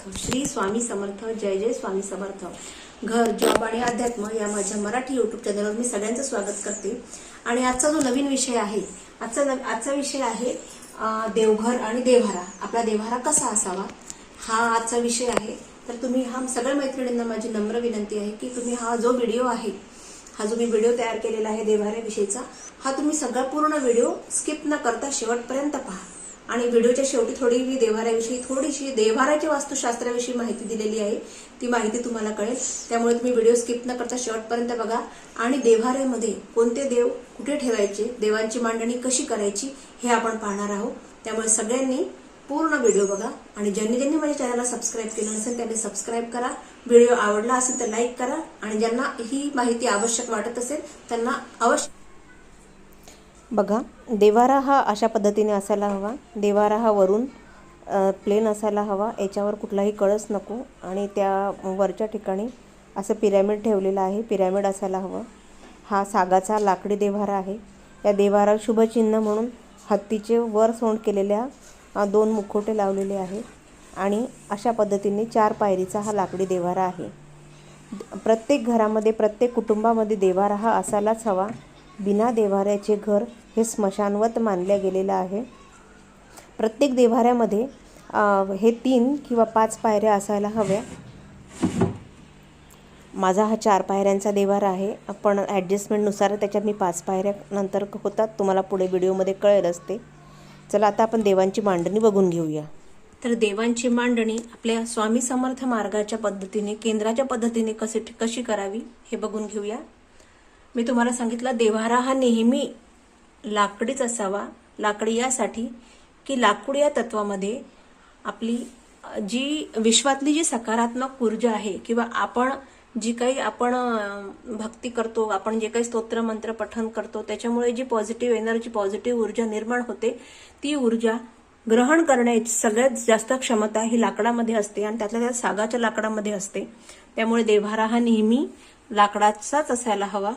श्री स्वामी समर्थ जय जय स्वामी समर्थ. घर जॉब आणि अध्यात्म या माझ्या मराठी युट्यूब चॅनलवर मी सगळ्यांचं स्वागत करते. आणि आजचा जो नवीन विषय आहे आजचा आजचा विषय आहे देवघर आणि देव्हारा. आपला देव्हारा कसा असावा? हा आजचा विषय आहे. तर तुम्ही हा सगळ्या मैत्रिणींना माझी नम्र विनंती आहे की तुम्ही हा जो व्हिडिओ आहे हा जो मी व्हिडिओ तयार केलेला आहे देव्हाऱ्याविषयीचा हा तुम्ही सगळा पूर्ण व्हिडिओ स्किप न करता शेवटपर्यंत पहा. आणि व्हिडिओच्या शेवटी थोडी मी देव्हाऱ्याविषयी थोडीशी देव्हाऱ्याच्या वास्तुशास्त्राविषयी माहिती दिलेली आहे. ती माहिती तुम्हाला कळेल. त्यामुळे तुम्ही व्हिडिओ स्किप न करता शेवटपर्यंत बघा. आणि देव्हाऱ्यामध्ये कोणते देव कुठे ठेवायचे देवांची मांडणी कशी करायची हे आपण पाहणार आहोत. त्यामुळे सगळ्यांनी पूर्ण व्हिडिओ बघा. आणि ज्यांनी ज्यांनी माझ्या चॅनलला सबस्क्राईब केलं नसेल त्यांनी सबस्क्राईब करा. व्हिडिओ आवडला असेल तर लाईक करा. आणि ज्यांना ही माहिती आवश्यक वाटत असेल त्यांना अवश्य बघा देवारा हा अशा पद्धतीने असायला हवा. देवारा हा वरून प्लेन असायला हवा. याच्यावर कुठलाही कळस नको आणि त्या वरच्या ठिकाणी असं पिरॅमिड ठेवलेलं आहे. पिरॅमिड असायला हवं. हा सागाचा लाकडी देवारा आहे. या देवारा शुभचिन्ह म्हणून हत्तीचे वर सोंड केलेल्या दोन मुखोटे लावलेले आहे आणि अशा पद्धतीने चार पायरीचा हा लाकडी देवारा आहे. प्रत्येक घरामध्ये प्रत्येक कुटुंबामध्ये देवारा हा असायलाच हवा. बिना देवाऱ्याचे घर हे स्मशानवत मानले गेलेलं आहे. प्रत्येक देवाऱ्यामध्ये हे तीन किंवा पाच पायऱ्या असायला हव्या. माझा हा चार पायऱ्यांचा देवारा आहे. पण ॲडजस्टमेंटनुसार त्याच्यात मी पाच पायऱ्या नंतर होतात. तुम्हाला पुढे व्हिडिओमध्ये कळेलच ते चला आता आपण देवांची मांडणी बघून घेऊया. तर देवांची मांडणी आपल्या स्वामी समर्थ मार्गाच्या पद्धतीने केंद्राच्या पद्धतीने कसे कशी करावी हे बघून घेऊया. मी तुम्हाला सांगितलं देव्हारा हा नेहमी लाकडीच असावा. लाकडी यासाठी की लाकूड या तत्वामध्ये आपली जी विश्वातली जी सकारात्मक ऊर्जा आहे किंवा आपण जी काही आपण भक्ती करतो आपण जे काही स्तोत्र मंत्र पठन करतो त्याच्यामुळे जी पॉझिटिव्ह एनर्जी पॉझिटिव्ह ऊर्जा निर्माण होते ती ऊर्जा ग्रहण करण्याची सगळ्यात जास्त क्षमता ही लाकडामध्ये असते आणि त्यातल्या त्यात सागाच्या लाकडामध्ये असते. त्यामुळे देव्हारा हा नेहमी लाकडाचाच असायला हवा.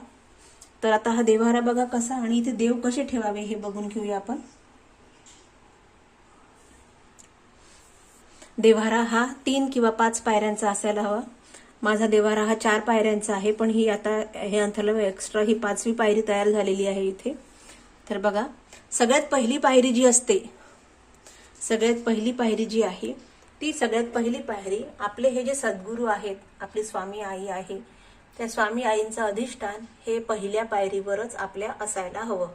तर आता हा देव्हारा बघा कसा आणि इथे देव कसे ठेवावे हे बघून घेऊया आपण. देव्हारा हा तीन किंवा पाच पायऱ्यांचा असायला हवा. माझा देव्हारा हा चार पायऱ्यांचा आहे पण ही आता हे अंथरलं एक्स्ट्रा ही पाचवी पायरी तयार झालेली आहे इथे. तर बघा सगळ्यात पहिली पायरी जी असते सगळ्यात पहिली पायरी जी आहे ती सगळ्यात पहिली पायरी आपले हे जे सद्गुरू आहेत आपली स्वामी आई आहे त्या स्वामी आईंचं अधिष्ठान हे पहिल्या पायरीवरच आपल्या असायला हवं.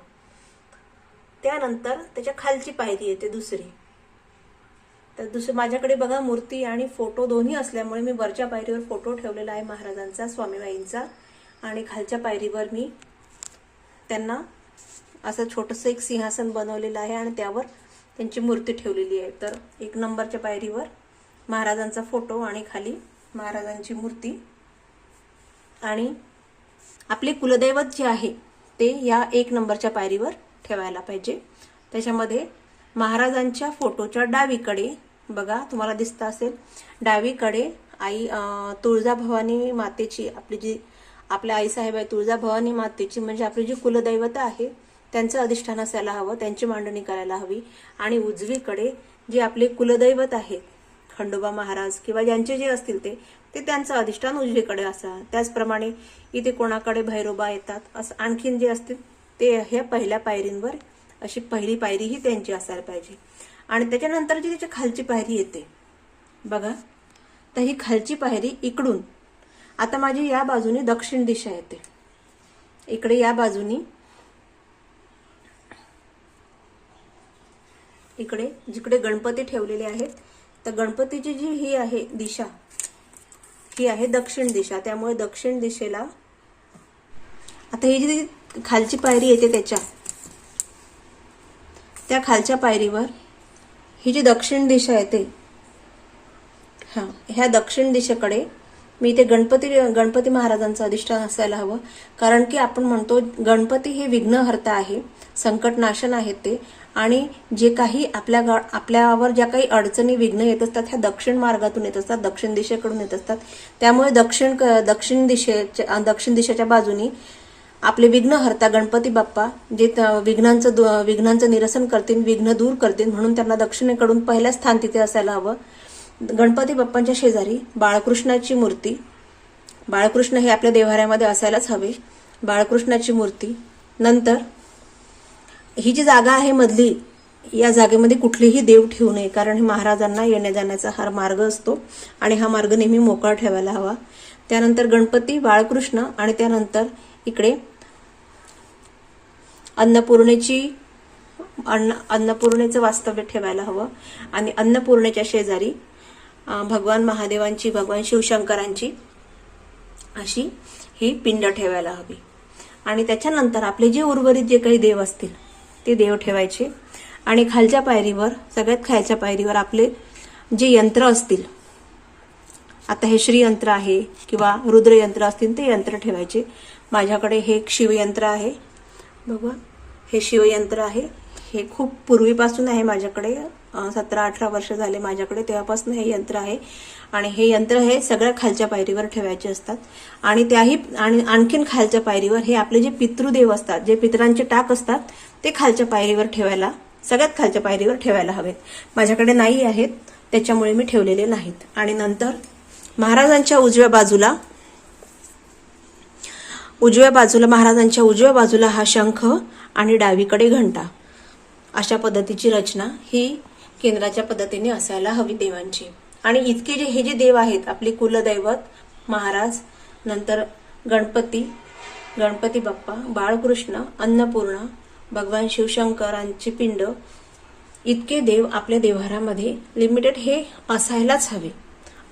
त्यानंतर त्याच्या खालची पायरी येते दुसरी. तर दुसरी माझ्याकडे बघा मूर्ती आणि फोटो दोन्ही असल्यामुळे मी वरच्या पायरीवर फोटो ठेवलेला आहे महाराजांचा स्वामीबाईंचा आणि खालच्या पायरीवर मी त्यांना असं छोटंसं एक सिंहासन बनवलेलं आहे आणि त्यावर त्यांची मूर्ती ठेवलेली आहे. तर एक नंबरच्या पायरीवर महाराजांचा फोटो आणि खाली महाराजांची मूर्ती. आणि आपले कुलदैवत जे आहे ते या एक नंबरच्या पायरीवर ठेवायला पाहिजे. त्याच्यामध्ये महाराजांच्या फोटोच्या डावीकडे बघा तुम्हाला दिसत असेल डावीकडे आई तुळजाभवानी मातेची आपली जी आपल्या आईसाहेब आहे तुळजाभवानी मातेची म्हणजे आपली जी कुलदैवत आहे त्यांचं अधिष्ठान असायला हवं त्यांची मांडणी करायला हवी. आणि उजवीकडे जे आपले कुलदैवत आहेत खंडोबा महाराज किंवा ज्यांचे जे असतील ते ते त्यांचं अधिष्ठान उजवीकडे असा त्याचप्रमाणे इथे कोणाकडे भैरोबा येतात असं आणखीन जे असतील ते ह्या पहिल्या पायरींवर अशी पहिली पायरी ही त्यांची असायला पाहिजे. आणि त्याच्यानंतर जी त्याच्या खालची पायरी येते बघा. तर ही खालची पायरी इकडून. आता माझी या बाजूने दक्षिण दिशा येते. इकडे या बाजूनी. इकडे जिकडे गणपती ठेवलेले आहेत तर गणपतीची जी ही आहे दिशा ही आहे दक्षिण दिशा त्यामुळे दक्षिण दिशेला आता ही जी खालची पायरी येते त्याच्या त्या खालच्या पायरीवर ही जी दक्षिण दिशा येते हा ह्या दक्षिण दिशेकडे मी इथे गणपती गणपती महाराजांचं अधिष्ठान असायला हवं. कारण की आपण म्हणतो गणपती हे विघ्नहर्ता आहे संकटनाशन आहेत ते. आणि जे काही आपल्या गा आपल्यावर ज्या काही अडचणी विघ्न येत असतात ह्या दक्षिण मार्गातून येत असतात दक्षिण दिशेकडून येत असतात. त्यामुळे दक्षिण दक्षिण दिशेच्या दक्षिण दिशेच्या बाजूनी आपले विघ्नहर्ता गणपती बाप्पा जे विघ्नांचं दु- विघ्नांचं निरसन करतील विघ्न दूर करतील म्हणून त्यांना दक्षिणेकडून पहिलं स्थान तिथे असायला हवं. गणपती बाप्पांच्या शेजारी बाळकृष्णाची मूर्ती. बाळकृष्ण हे आपल्या देवाऱ्यामध्ये असायलाच हवे. बाळकृष्णाची मूर्ती. नंतर ही जी जागा आहे मधली या जागेमध्ये कुठलेही देव ठेवू नये कारण हे महाराजांना येण्या जाण्याचा हा मार्ग असतो आणि हा मार्ग नेहमी मोकळा ठेवायला हवा. त्यानंतर गणपती बाळकृष्ण आणि त्यानंतर इकडे अन्नपूर्णेची अन्न अन्नपूर्णेचं वास्तव्य ठेवायला हवं. आणि अन्नपूर्णेच्या शेजारी भगवान महादेवांची भगवान शिवशंकरांची अशी ही पिंड ठेवायला हवी. आणि त्याच्यानंतर आपले जे उर्वरित जे काही देव असतील ते देव ठेवायचे. आणि खालच्या पायरीवर सगळ्यात खालच्या पायरीवर आपले जे यंत्र असतील आता हे श्रीयंत्र आहे किंवा रुद्रयंत्र असतील ते यंत्र ठेवायचे. माझ्याकडे हे एक शिवयंत्र आहे. बघा हे शिवयंत्र आहे. हे खूप पूर्वीपासून आहे माझ्याकडे. सतरा अठरा वर्ष झाले माझ्याकडे तेव्हापासून हे यंत्र आहे. आणि हे यंत्र हे सगळ्या खालच्या पायरीवर ठेवायचे असतात. आणि त्याही आणि आणखीन खालच्या पायरीवर हे आपले जे पितृदेव असतात जे पितरांचे टाक असतात ते खालच्या पायरीवर ठेवायला सगळ्यात खालच्या पायरीवर ठेवायला हवेत. माझ्याकडे नाही आहेत त्याच्यामुळे मी ठेवलेले नाहीत. आणि नंतर महाराजांच्या उजव्या बाजूला उजव्या बाजूला महाराजांच्या उजव्या बाजूला हा शंख आणि डावीकडे घंटा. अशा पद्धतीची रचना ही केंद्राच्या पद्धतीने असायला हवी देवांची. आणि इतके जे हे जे देव आहेत आपले कुलदैवत महाराज नंतर गणपती गणपती बाप्पा बाळकृष्ण अन्नपूर्णा भगवान शिवशंकरांची पिंड इतके देव आपल्या देव्हारामध्ये लिमिटेड हे असायलाच हवे.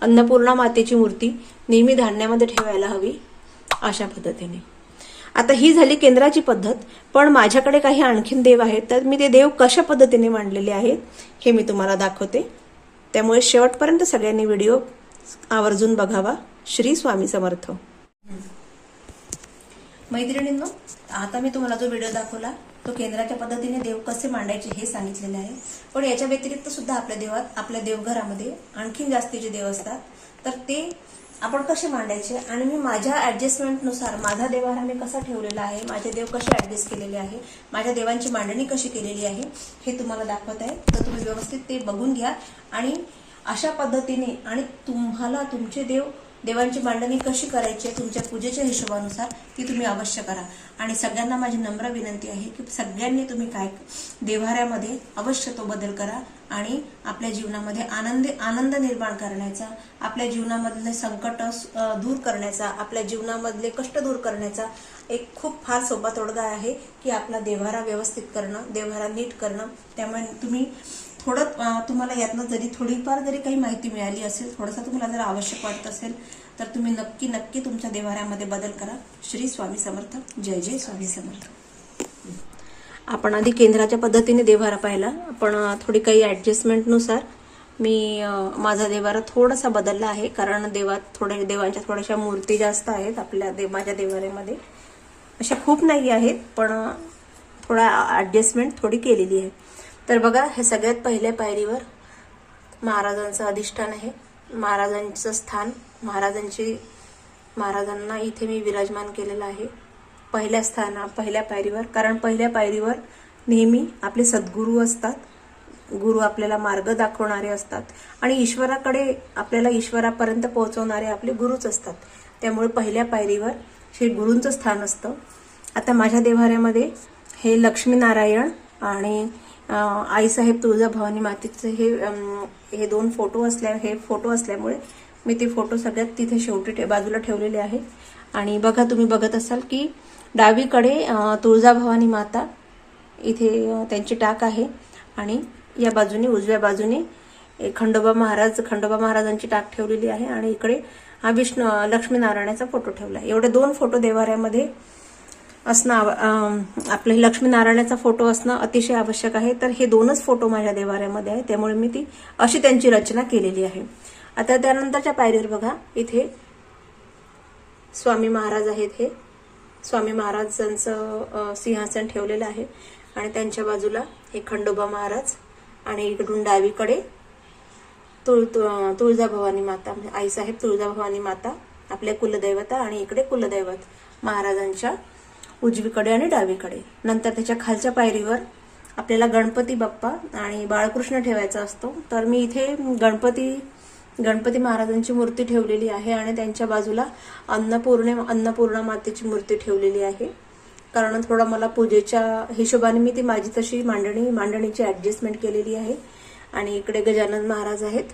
अन्नपूर्णा मातेची मूर्ती नेहमी धान्यामध्ये ठेवायला हवी अशा पद्धतीने. आता ही झाली केंद्राची पद्धत पण माझ्याकडे काही आणखीन देव आहेत तर मी ते देव कशा पद्धतीने मांडलेले आहेत हे मी तुम्हाला दाखवते. त्यामुळे शेवटपर्यंत सगळ्यांनी व्हिडिओ आवर्जून बघावा. श्री स्वामी समर्थ. मैत्रिणींनो आता मी तुम्हाला जो व्हिडिओ दाखवला तो केंद्राच्या पद्धतीने देव कसे मांडायचे हे सांगितलेले आहे. पण याच्या व्यतिरिक्त सुद्धा आपल्या देवात आपल्या देवघरामध्ये आणखीन जास्तीचे देव असतात तर ते आपण कसे मांडायचे आणि मी माझ्या ऍडजस्टमेंटनुसार माझा देवारा मी कसा ठेवलेला आहे माझे देव कसे ऍडजस्ट केलेले आहे माझ्या देवांची मांडणी कशी केलेली आहे हे तुम्हाला दाखवत आहे. तर तुम्ही व्यवस्थित ते बघून घ्या आणि अशा पद्धतीने आणि तुम्हाला तुमचे देव देवांची मांडणी कशी करायची आहे तुमच्या पूजेच्या हिशोबानुसार ती तुम्ही अवश्य करा. आणि सगळ्यांना माझी नम्र विनंती आहे की सगळ्यांनी तुम्ही काय देव्हाऱ्यामध्ये अवश्य तो बदल करा आणि आपल्या जीवनामध्ये आनंद आनंद निर्माण करण्याचा आपल्या जीवनामधले संकट दूर करण्याचा आपल्या जीवनामधले कष्ट दूर करण्याचा एक खूप फार सोपा तोडगा आहे की आपला देव्हारा व्यवस्थित करणं देवारा नीट करणं. त्यामुळे तुम्ही थोडं तुम्हाला यातनं जरी थोडीफार जरी काही माहिती मिळाली असेल थोडंसं तुम्हाला जर आवश्यक वाटत असेल तर तुम्ही नक्की नक्की तुमच्या देवाऱ्यामध्ये बदल करा. श्री स्वामी समर्थ. जय जय स्वामी समर्थ. आपण आधी केंद्राच्या पद्धतीने देवारा पाहिला. पण थोडी काही ॲडजस्टमेंटनुसार मी माझा देवारा थोडासा बदलला आहे कारण देवात थोड्या देवांच्या थोड्याशा मूर्ती जास्त आहेत आपल्या दे माझ्या देवाऱ्यामध्ये अशा खूप नाही आहेत पण थोडा ॲडजस्टमेंट थोडी केलेली आहे. तर बघा हे सगळ्यात पहिल्या पायरीवर महाराजांचं अधिष्ठान आहे. महाराजांचं स्थान महाराजांची महाराजांना इथे मी विराजमान केलेलं आहे. पहिल्या स्थाना पहिल्या पायरीवर कारण पहिल्या पायरीवर नेहमी आपले सद्गुरू असतात. गुरु आपल्याला मार्ग दाखवणारे असतात. आणि ईश्वराकडे आपल्याला ईश्वरापर्यंत पोहोचवणारे आपले गुरुच असतात. त्यामुळे पहिल्या पायरीवर हे गुरूंचं स्थान असतं. आता माझ्या देवाऱ्यामध्ये हे लक्ष्मीनारायण आणि आईसाहेब तुळजाभवानी मातेचे हे हे दोन फोटो असल्या हे फोटो असल्यामुळे मी ते फोटो सगळ्यात तिथे शेवटी ठे- बाजूला ठेवलेले आहे. आणि बघा तुम्ही बघत असाल की डावीकडे तुळजाभवानी माता इथे त्यांची टाक आहे. आणि या बाजूने उजव्या बाजूने खंडोबा महाराज खंडोबा महाराजांची टाक ठेवलेली आहे. आणि इकडे हा विष्णू लक्ष्मीनारायणाचा फोटो ठेवला आहे. एवढे दोन फोटो देवाऱ्यामध्ये असणं आव- आपले लक्ष्मीनारायणाचा फोटो असणं अतिशय आवश्यक आहे. तर हे दोनच फोटो माझ्या देवाऱ्यामध्ये आहे त्यामुळे मी ती अशी त्यांची रचना केलेली आहे. आता त्यानंतरच्या पायरीवर बघा. इथे स्वामी महाराज आहेत हे. स्वामी महाराजांचं सिंहासन ठेवलेलं आहे. आणि त्यांच्या बाजूला हे खंडोबा महाराज आणि इकडून डावीकडे तुळ तु- तुळजाभवानी माता म्हणजे आईसाहेब तुळजाभवानी माता आपल्या कुलदैवता आणि इकडे कुलदैवत महाराजांच्या उजवीकडे आणि डावीकडे. नंतर त्याच्या खालच्या पायरीवर आपल्याला गणपती बाप्पा आणि बाळकृष्ण ठेवायचा असतो. तर मी इथे गणपती गणपती महाराजांची मूर्ती ठेवलेली आहे आणि त्यांच्या बाजूला अन्नपूर्णे अन्नपूर्णा मातेची मूर्ती ठेवलेली आहे. कारण थोडं मला पूजेच्या हिशोबाने मी ती माझी तशी मांडणी मांडणीची ॲडजस्टमेंट केलेली आहे. आणि इकडे गजानन महाराज आहेत.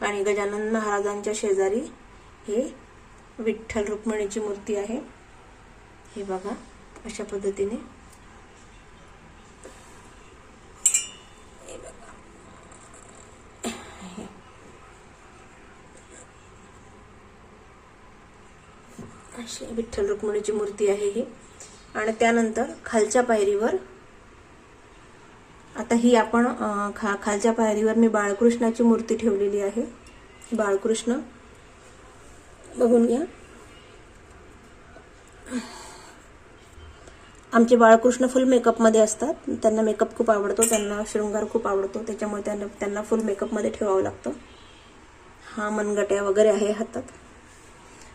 आणि गजानन महाराजांच्या शेजारी हे विठ्ठल रुक्मिणीची मूर्ती आहे. हे बघा अशा पद्धतीने. हे बघा. अशी विठ्ठल रुक्मिणीची मूर्ती आहे ही. आणि त्यानंतर खालच्या पायरीवर आता ही आपण खा खालच्या पायरीवर मी बाळकृष्णाची मूर्ती ठेवलेली आहे. बाळकृष्ण बघून घ्या. आमचे बाळकृष्ण फुल मेकअपमध्ये असतात. त्यांना मेकअप खूप आवडतो त्यांना शृंगार खूप आवडतो त्याच्यामुळे त्यांना त्यांना फुल मेकअपमध्ये ठेवावं लागतं. हा मनगट्या वगैरे आहे हातात.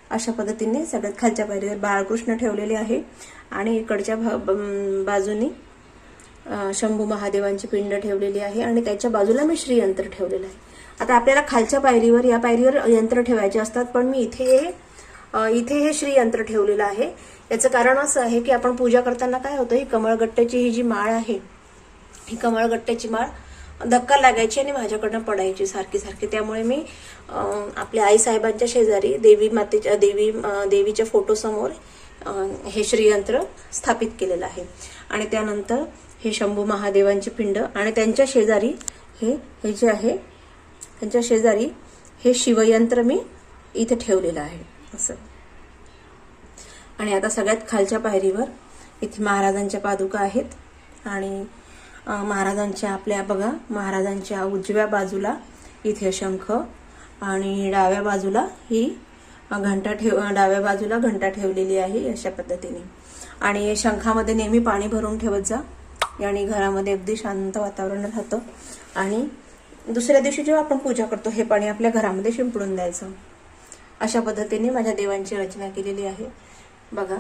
अशा पद्धतीने सगळ्यात खालच्या पायरीवर बाळकृष्ण ठेवलेले आहे. आणि इकडच्या भा- बाजूनी शंभू महादेवांची पिंड ठेवलेली आहे आणि त्याच्या बाजूला मी श्रीयंत्र ठेवलेलं आहे. आता आपल्याला खालच्या पायरीवर या पायरीवर यंत्र ठेवायचे असतात पण मी इथे इथे हे श्रीयंत्र ठेवलेलं आहे. याचं कारण असं आहे की आपण पूजा करताना काय होतं ही कमळगट्ट्याची ही जी माळ आहे ही कमळगट्ट्याची माळ धक्का लागायची आणि माझ्याकडनं पडायची सारखी सारखी. त्यामुळे मी अं, आपल्या आईसाहेबांच्या शेजारी देवी मातेच्या देवी देवीच्या फोटोसमोर हे श्रीयंत्र स्थापित केलेलं आहे. आणि त्यानंतर हे शंभू महादेवांची पिंड आणि त्यांच्या शेजारी हे हे जे आहे त्यांच्या शेजारी हे शिवयंत्र मी इथे ठेवलेलं आहे. असं. आणि आता सगळ्यात खालच्या पायरीवर इथे महाराजांच्या पादुका आहेत. आणि महाराजांच्या आपल्या बघा महाराजांच्या उजव्या बाजूला इथे शंख आणि डाव्या बाजूला ही घंटा ठेव डाव्या बाजूला घंटा ठेवलेली आहे अशा पद्धतीने. आणि शंखामध्ये नेहमी पाणी भरून ठेवत जा. आणि घरामध्ये अगदी शांत वातावरण राहतं. आणि दुसऱ्या दिवशी जेव्हा आपण पूजा करतो हे पाणी आपल्या घरामध्ये शिंपडून द्यायचं. अशा पद्धतीने माझ्या देवांची रचना केलेली आहे. बघा.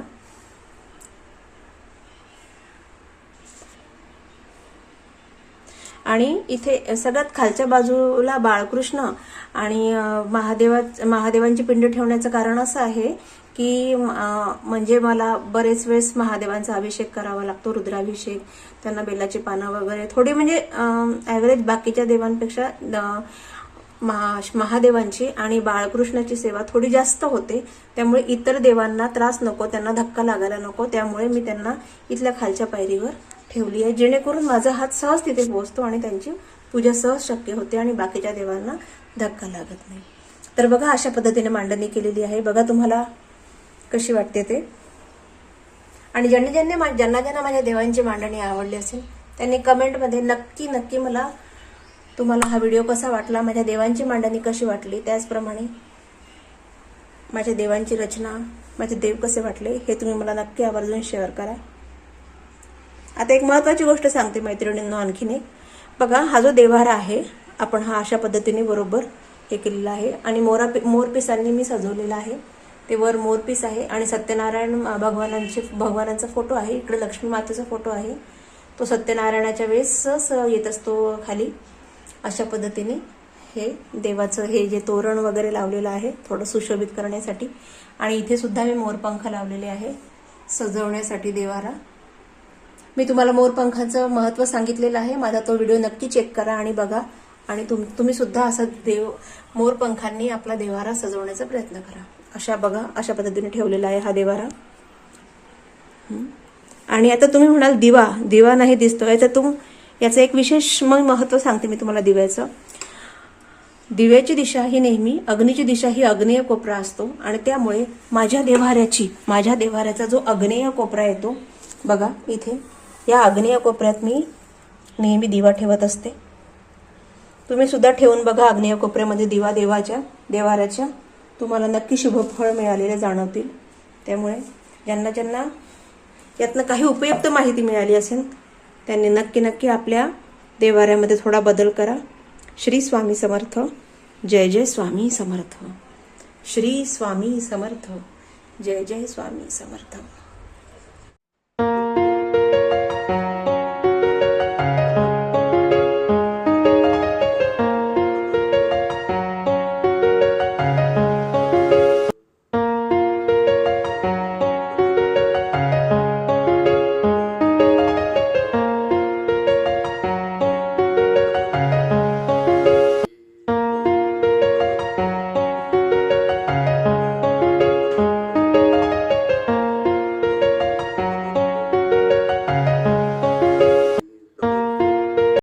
आणि इथे सगळ्यात खालच्या बाजूला बाळकृष्ण आणि महादेवा महादेवांची पिंड ठेवण्याचं कारण असं आहे की म्हणजे मला बरेच वेळेस महादेवांचा अभिषेक करावा लागतो रुद्राभिषेक त्यांना बेलाची पानं वगैरे. थोडी म्हणजे ॲव्हरेज बाकीच्या देवांपेक्षा महा महादेवांची आणि बाळकृष्णाची सेवा थोडी जास्त होते. त्यामुळे इतर देवांना त्रास नको त्यांना धक्का लागायला नको. त्यामुळे मी त्यांना इथल्या खालच्या पायरीवर ठेवली आहे. जेणेकरून माझा हात सहज तिथे पोहोचतो आणि त्यांची पूजा सहज शक्य होते आणि बाकीच्या देवांना धक्का लागत नाही. तर बघा अशा पद्धतीने मांडणी केलेली आहे. बघा तुम्हाला कशी वाटते ते. आणि ज्यांनी ज्यांनी मा- ज्यांना ज्यांना माझ्या देवांची मांडणी आवडली असेल त्यांनी कमेंटमध्ये नक्की नक्की मला तुम्हाला हा व्हिडिओ कसा वाटला? माझ्या देवांची मांडणी कशी वाटली? त्याचप्रमाणे माझ्या देवांची रचना माझे देव कसे वाटले हे तुम्ही मला नक्की आवर्जून शेअर करा. आता एक महत्त्वाची गोष्ट सांगते मैत्रिणींनो आणखीन एक. बघा हा जो देवारा आहे आपण हा अशा पद्धतीने बरोबर हे केलेला आहे. आणि मोरा मोरपिसांनी मी सजवलेला आहे. ते वर मोरपीस आहे आणि सत्यनारायण भगवानांचे भगवानांचा फोटो आहे. इकडे लक्ष्मी मातेचा फोटो आहे. तो सत्यनारायणाच्या वेळेसच येत असतो खाली. अशा पद्धतीने हे देवाचं हे जे तोरण वगैरे लावलेलं आहे थोडं सुशोभित करण्यासाठी. आणि इथे सुद्धा मी मोरपंख लावलेले आहे सजवण्यासाठी देवारा मी तुम्हाला मोरपंखाचं महत्त्व सांगितलेलं आहे माझा तो व्हिडिओ नक्की चेक करा आणि बघा. आणि तुम तुम्ही सुद्धा असं देव मोरपंखांनी आपला देवारा सजवण्याचा प्रयत्न करा. अशा बघा अशा पद्धतीने ठेवलेला आहे हा देवारा. आणि आता तुम्ही म्हणाल दिवा दिवा नाही दिसतोय तर तुम याचं एक विशेष मग महत्त्व सांगते मी तुम्हाला दिव्याचं. दिव्याची दिशा ही नेहमी अग्नीची दिशा ही अग्नेय कोपरा असतो. आणि त्यामुळे माझ्या देव्हाऱ्याची माझ्या देव्हाऱ्याचा जो अग्नेय कोपरा येतो बघा इथे या अग्नेय कोपऱ्यात मी नेहमी दिवा ठेवत असते. तुम्ही सुद्धा ठेवून बघा अग्नेय कोपऱ्यामध्ये दिवा देवाच्या देवाऱ्याच्या तुम्हाला नक्की शुभफळ मिळालेले जाणवतील. त्यामुळे ज्यांना ज्यांना यातनं काही उपयुक्त माहिती मिळाली असेल त्यांनी नक्की नक्की आपल्या देवाऱ्यामध्ये थोडा बदल करा. श्री स्वामी समर्थ. जय जय स्वामी समर्थ. श्री स्वामी समर्थ. जय जय स्वामी समर्थ.